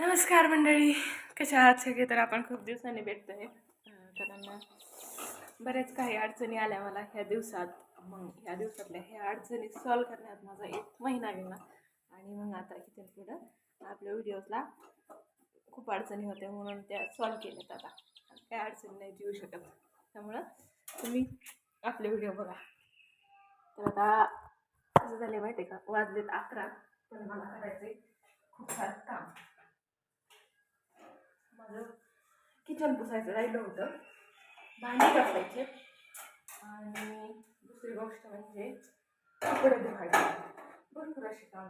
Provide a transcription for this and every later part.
नमस्कार मंडळी. कशा आहात सगळे? तर आपण खूप दिवसांनी भेटतो आहे कारण बरेच काही अडचणी आल्या मला ह्या दिवसात. मग ह्या दिवसातल्या ह्या अडचणी सॉल्व करण्यात माझा एक महिना गेला. आणि मग आता इथून पुढं आपल्या व्हिडिओजला खूप अडचणी होत्या म्हणून त्या सॉल्व केल्यात आता. काय अडचणी नाही येऊ शकत. त्यामुळं तुम्ही आपले व्हिडिओ बघा. तर आता कसं झाले माहिती आहे का? वाजलेत अकरा. पण मला करायचं खूप सारं काम. माझं किचन पुसायचं राहिलं होतं. भांडी घासायचे. आणि दुसरी गोष्ट म्हणजे कपडे धुवायचे. भरपूर असे काम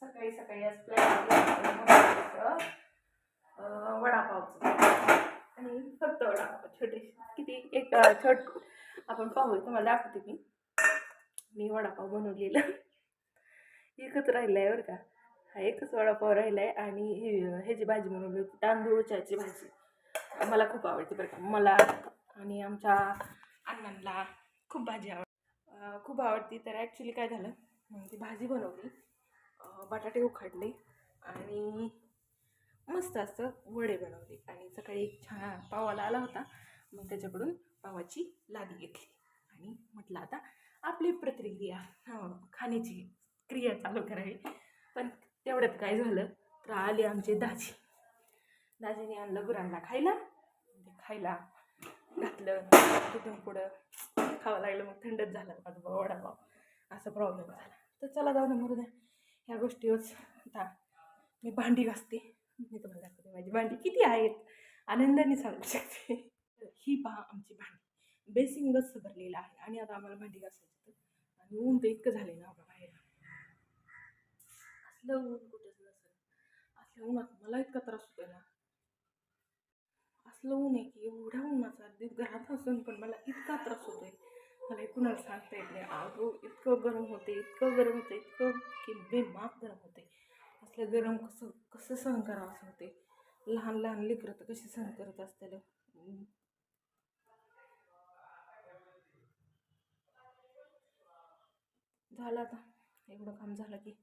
सकाळी सकाळी आज प्लॅन वडापावचं. आणि फक्त वडापाव. छोटे किती? एक छोट आपण पाहू तुम्हाला दाखवते मी. मी वडापाव बनवलेलं. एकच राहिलं आहे बरं का. हा एकच वडापाव राहिला आहे आणि हे ह्याची भाजी बनवली होती तांदूळच्याची भाजी. मला खूप आवडते बरं का. मला आणि आमच्या अण्णांना खूप भाजी आवड खूप आवडती. तर ॲक्च्युली काय झालं मग ती भाजी बनवली. बटाटे उखडले आणि मस्त असं वडे बनवले. आणि सकाळी एक छान पावाला आला होता. मग त्याच्याकडून पावाची लादी घेतली. आणि म्हटलं आता आपली प्रतिक्रिया खाण्याची क्रिया चालू करावी. तेवढ्यात काय झालं? तर आले आमचे दाजी. दाजीने आणलं गुरांना खायला. ते खायला घातलं. तिथून पुढं खावं लागलं. मग थंडच झालं. माझं बाबा वडापाव. असा प्रॉब्लेम झाला. तर चला जाऊ ना मरू द्या. ह्या गोष्टीवरच आता मी भांडी घासते. मी तुम्हाला दाखवते. माझी भांडी किती आहेत? आनंदाने सांगू शकते. ही पहा आमची भांडी. बेसिंगच भरलेलं आहे. आणि आता आम्हाला भांडी घासायची तर आणि ऊन तर इतकं झालं ना असलं ऊन कुठेच नसेल. असल्या उन्हात मला इतका त्रास होतोय ना. असलं ऊन आहे की एवढ्या उन्हाचा अगदी घरात असून पण मला इतका त्रास होतोय. मला कुणाला सांगता येत नाही. अगं इतकं गरम होते इतकं गरम होतं इतकं की बेमाप गरम होते असलं गरम कसं कसं सहन करावं असं होते लहान लहान लेकरं तर कशी सहन करत असतील? झालं आता. एवढं काम झालं की.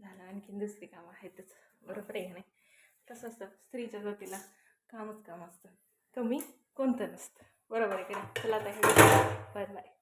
झालं. आणखीन दुसरी कामं आहेतच. बरोबर आहे का नाही? तसं असतं. स्त्रीच्या जातीला कामच काम असतं. कमी कोणतं नसतं. बरोबर आहे की नाही? चला आता हे बाय बाय.